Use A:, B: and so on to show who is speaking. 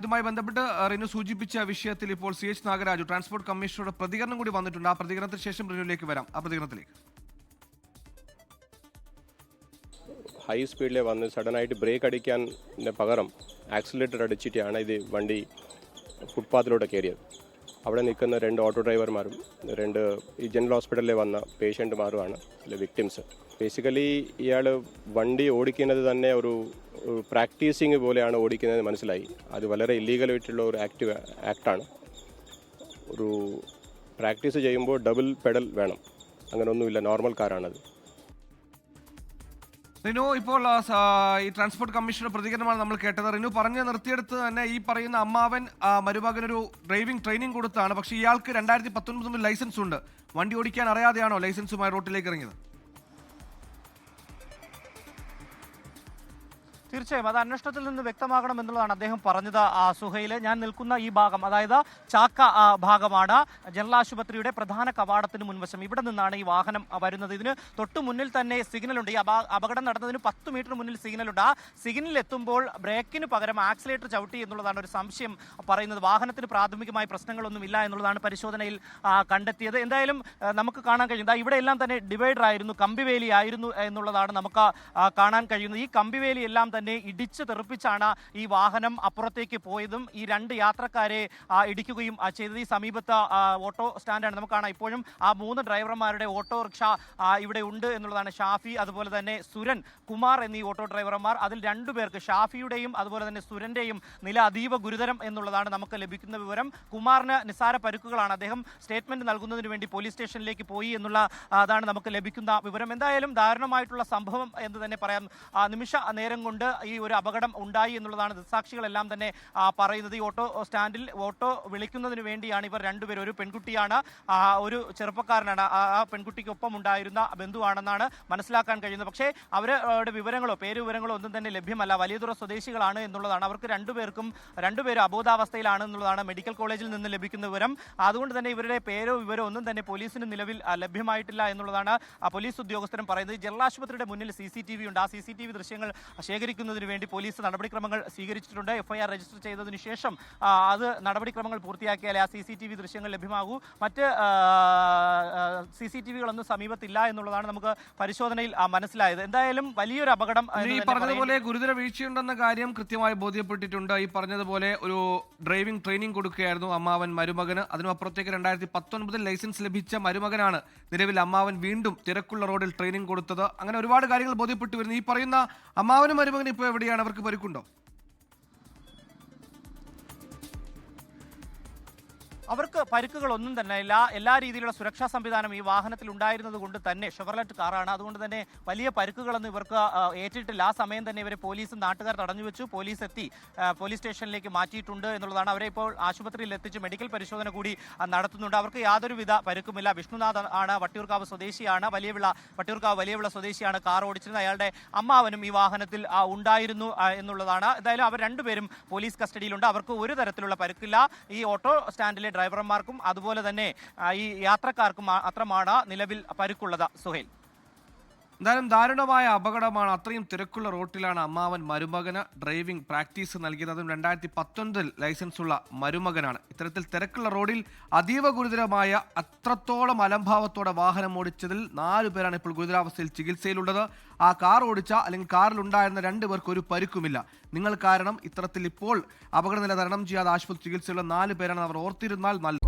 A: ഇതുമായി ബന്ധപ്പെട്ട് റിനു സൂചിപ്പിച്ച വിഷയത്തിൽ ഇപ്പോൾ സി എച്ച് നാഗരാജു ട്രാൻസ്പോർട്ട് കമ്മീഷണറുടെ പ്രതികരണം കൂടി വന്നിട്ടുണ്ട്. ആ പ്രതികരണത്തിന് ശേഷം റിനുവിലേക്ക് വരാം. ആ പ്രതികരണത്തിലേക്ക്.
B: ഹൈ സ്പീഡിൽ വന്ന് സഡനായിട്ട് ബ്രേക്ക് അടിക്കാൻ പകരം ആക്സിലേറ്റർ അടിച്ചിട്ടാണ് ഇത് വണ്ടി ഫുട്പാത്തിലൂടെ കയറിയത്. അവിടെ നിൽക്കുന്ന രണ്ട് ഓട്ടോ ഡ്രൈവർമാരും രണ്ട് ഈ ജനറൽ ഹോസ്പിറ്റലിൽ വന്ന പേഷ്യന്റുമാരുമാണ് വിക്ടിംസ് ബേസിക്കലി ഇയാൾ വണ്ടി ഓടിക്കുന്നത് തന്നെ ഒരു പ്രാക്ടീസിങ് പോലെയാണ് ഓടിക്കുന്നത് മനസ്സിലായി. അത് വളരെ ഇല്ലീഗലായിട്ടുള്ള ഒരു ആക്റ്റീവ് ആക്ടാണ് ഒരു പ്രാക്ടീസ് ചെയ്യുമ്പോൾ ഡബിൾ പെഡൽ വേണം. അങ്ങനെയൊന്നുമില്ല നോർമൽ കാറാണത്
A: റിനു ഇപ്പോൾ ഈ ട്രാൻസ്പോർട്ട് കമ്മീഷന്റെ പ്രതികരണമാണ് നമ്മൾ കേട്ടത്. റിനു പറഞ്ഞ് നിർത്തിയെടുത്ത് തന്നെ ഈ പറയുന്ന അമ്മാവൻ മരുമകനൊരു ഡ്രൈവിംഗ് ട്രെയിനിങ് കൊടുത്താണ്. പക്ഷേ ഇയാൾക്ക് രണ്ടായിരത്തി പത്തൊൻപത് ലൈസൻസ് ഉണ്ട്. വണ്ടി ഓടിക്കാൻ അറിയാതെയാണോ ലൈസൻസുമായി റോട്ടിലേക്ക് ഇറങ്ങിയത്?
C: തീർച്ചയായും അത് അന്വേഷണത്തിൽ നിന്ന് വ്യക്തമാകണം എന്നുള്ളതാണ് അദ്ദേഹം പറഞ്ഞത് സുഹൈൽ. ഞാൻ നിൽക്കുന്ന ഈ ഭാഗം അതായത് ചാക്ക ഭാഗമാണ് ജനറൽ ആശുപത്രിയുടെ പ്രധാന കവാടത്തിന് മുൻവശം. ഇവിടെ നിന്നാണ് ഈ വാഹനം വരുന്നത്. ഇതിന് തൊട്ട് മുന്നിൽ തന്നെ സിഗ്നലുണ്ട് ഈ അപകടം നടന്നതിന് പത്ത് മീറ്റർ മുന്നിൽ സിഗ്നലുണ്ട് ആ സിഗ്നലിൽ എത്തുമ്പോൾ ബ്രേക്കിന് പകരം ആക്സിലേറ്റർ ചവിട്ടി എന്നുള്ളതാണ് ഒരു സംശയം പറയുന്നത്. വാഹനത്തിന് പ്രാഥമികമായി പ്രശ്നങ്ങളൊന്നും ഇല്ല എന്നുള്ളതാണ് പരിശോധനയിൽ കണ്ടെത്തിയത്. എന്തായാലും നമുക്ക് കാണാൻ കഴിയുന്നത് ഇവിടെ എല്ലാം തന്നെ ഡിവൈഡർ ആയിരുന്നു കമ്പിവേലി ആയിരുന്നു എന്നുള്ളതാണ് നമുക്ക് കാണാൻ കഴിയുന്നത്. ഈ കമ്പിവേലി എല്ലാം തന്നെ ഇടിച്ച് തെറിപ്പിച്ചാണ് ഈ വാഹനം അപ്പുറത്തേക്ക് പോയതും ഈ രണ്ട് യാത്രക്കാരെ ഇടിക്കുകയും ചെയ്തത്. ഈ സമീപത്ത് ഓട്ടോ സ്റ്റാൻഡാണ് നമുക്ക് കാണാം. ഇപ്പോഴും ആ മൂന്ന് ഡ്രൈവർമാരുടെ ഓട്ടോറിക്ഷ ഇവിടെ ഉണ്ട് എന്നുള്ളതാണ് ഷാഫി അതുപോലെ തന്നെ സുരൻ കുമാർ എന്നീ ഓട്ടോ ഡ്രൈവർമാർ. അതിൽ രണ്ടുപേർക്ക് ഷാഫിയുടെയും അതുപോലെ തന്നെ സുരന്റെയും നില അതീവ ഗുരുതരം എന്നുള്ളതാണ് നമുക്ക് ലഭിക്കുന്ന വിവരം. കുമാറിന് നിസ്സാര പരുക്കുകളാണ്. അദ്ദേഹം സ്റ്റേറ്റ്മെന്റ് നൽകുന്നതിന് വേണ്ടി പോലീസ് സ്റ്റേഷനിലേക്ക് പോയി എന്നുള്ള അതാണ് നമുക്ക് ലഭിക്കുന്ന വിവരം. എന്തായാലും ദാരുണമായിട്ടുള്ള സംഭവം എന്ന് തന്നെ പറയാം. നിമിഷ നേരം കൊണ്ട് ഈ ഒരു അപകടം ഉണ്ടായി എന്നുള്ളതാണ് ദൃക്സാക്ഷികളെല്ലാം തന്നെ പറയുന്നത്. ഈ ഓട്ടോ സ്റ്റാൻഡിൽ ഓട്ടോ വിളിക്കുന്നതിന് വേണ്ടിയാണ് ഇവർ രണ്ടുപേരും. ഒരു പെൺകുട്ടിയാണ് ഒരു ചെറുപ്പക്കാരനാണ്. ആ പെൺകുട്ടിക്കൊപ്പം ഉണ്ടായിരുന്ന ബന്ധുവാണെന്നാണ് മനസ്സിലാക്കാൻ കഴിയുന്നത്. പക്ഷേ അവരുടെ വിവരങ്ങളോ പേര് വിവരങ്ങളോ ഒന്നും തന്നെ ലഭ്യമല്ല. വലിയതുറ സ്വദേശികളാണ് എന്നുള്ളതാണ്. അവർക്ക് രണ്ടുപേർക്കും രണ്ടുപേരും അബോധാവസ്ഥയിലാണ് എന്നുള്ളതാണ് മെഡിക്കൽ കോളേജിൽ നിന്ന് ലഭിക്കുന്ന വിവരം. അതുകൊണ്ട് തന്നെ ഇവരുടെ പേരോ വിവരോ ഒന്നും തന്നെ പോലീസിന് നിലവിൽ ലഭ്യമായിട്ടില്ല എന്നുള്ളതാണ് പോലീസ് ഉദ്യോഗസ്ഥരും പറയുന്നത്. ജില്ലാ ആശുപത്രിയുടെ മുന്നിൽ സി സി ടി വി ഉണ്ട്. ആ സി സി ടി വി ദൃശ്യങ്ങൾ ശേഖരിക്കുന്നതിന് വേണ്ടി പോലീസ് നടപടിക്രമങ്ങൾ സ്വീകരിച്ചിട്ടുണ്ട്. എഫ്ഐആർ രജിസ്റ്റർ ചെയ്തതിനു ശേഷം അത് നടപടിക്രമങ്ങൾ പൂർത്തിയാക്കിയാലേ ആ സി സി ടി വി ദൃശ്യങ്ങൾ ലഭ്യമാകൂ. മറ്റ് സി സി ടി വികളൊന്നും സമീപത്തില്ല എന്നുള്ളതാണ് നമുക്ക് പരിശോധനയിൽ മനസ്സിലായത്. എന്തായാലും വലിയൊരു അപകടം
A: ഈ പറഞ്ഞതുപോലെ ഗുരുതര വീഴ്ചയുണ്ടെന്ന കാര്യം കൃത്യമായി ബോധ്യപ്പെട്ടിട്ടുണ്ട്. ഈ പറഞ്ഞതുപോലെ ഒരു ഡ്രൈവിംഗ് ട്രെയിനിങ് കൊടുക്കുകയായിരുന്നു അമ്മാവൻ മരുമകന്. അതിനപ്പുറത്തേക്ക് രണ്ടായിരത്തി പത്തൊൻപതിൽ ലൈസൻസ് ലഭിച്ച മരുമകനാണ് നിലവിൽ അമ്മാവൻ വീണ്ടും തിരക്കുള്ള റോഡിൽ ട്രെയിനിങ് കൊടുത്തത്. അങ്ങനെ ഒരുപാട് കാര്യങ്ങൾ ബോധ്യപ്പെട്ടു വരുന്നു. ഈ പറയുന്ന അമ്മാവനും മരുമകനും ഇപ്പോൾ എവിടെയാണ് അവർക്ക് പരിക്കുണ്ടോ?
C: അവർക്ക് പരിക്കുകളൊന്നും തന്നെ ഇല്ല. എല്ലാ രീതിയിലുള്ള സുരക്ഷാ സംവിധാനം ഈ വാഹനത്തിൽ ഉണ്ടായിരുന്നത് കൊണ്ട് തന്നെ ഷെവർലെറ്റ് കാറാണ്. അതുകൊണ്ട് തന്നെ വലിയ പരിക്കുകളൊന്നും ഇവർക്ക് ഏറ്റിട്ടില്ല. ആ സമയം തന്നെ ഇവരെ പോലീസും നാട്ടുകാർ തടഞ്ഞു വെച്ചു. പോലീസ് എത്തി പോലീസ് സ്റ്റേഷനിലേക്ക് മാറ്റിയിട്ടുണ്ട് എന്നുള്ളതാണ് അവരെ ഇപ്പോൾ ആശുപത്രിയിൽ എത്തിച്ച് മെഡിക്കൽ പരിശോധന കൂടി നടത്തുന്നുണ്ട്. അവർക്ക് യാതൊരുവിധ പരിക്കുമില്ല. വിഷ്ണുനാഥ് ആണ് വട്ടിയൂർക്കാവ് സ്വദേശിയാണ് വലിയവിള വട്ടിയൂർക്കാവ് വലിയവിള സ്വദേശിയാണ് കാർ ഓടിച്ചിരുന്നത്. അയാളുടെ അമ്മാവനും ഈ വാഹനത്തിൽ ഉണ്ടായിരുന്നു എന്നുള്ളതാണ്. എന്തായാലും അവർ രണ്ടുപേരും പോലീസ് കസ്റ്റഡിയിലുണ്ട്. അവർക്ക് ഒരു തരത്തിലുള്ള പരിക്കില്ല. ഈ ഓട്ടോ സ്റ്റാൻഡിലെ ഡ്രൈവർമാർക്കും അതുപോലെ തന്നെ ഈ യാത്രക്കാർക്കും മാത്രമാണ് നിലവിൽ പരുക്കുള്ളത്. സുഹേൽ.
A: എന്തായാലും ദാരുണമായ അപകടമാണ്. അത്രയും തിരക്കുള്ള റോട്ടിലാണ് അമ്മാവൻ മരുമകന് ഡ്രൈവിംഗ് പ്രാക്ടീസ് നൽകിയതും രണ്ടായിരത്തി പത്തൊൻപതിൽ ലൈസൻസ് ഉള്ള മരുമകനാണ്. ഇത്തരത്തിൽ തിരക്കുള്ള റോഡിൽ അതീവ ഗുരുതരമായ അത്രത്തോളം അലംഭാവത്തോടെ വാഹനം ഓടിച്ചതിൽ നാലു പേരാണ് ഇപ്പോൾ ഗുരുതരാവസ്ഥയിൽ ചികിത്സയിലുള്ളത്. ആ കാർ ഓടിച്ച അല്ലെങ്കിൽ കാറിലുണ്ടായിരുന്ന രണ്ടു പേർക്ക് ഒരു പരിക്കുമില്ല. നിങ്ങൾ കാരണം ഇത്തരത്തിൽ ഇപ്പോൾ അപകടനില തരണം ചെയ്യാതെ ആശുപത്രി ചികിത്സയുള്ള നാല് പേരാണ് അവർ ഓർത്തിരുന്നാൽ നല്ലത്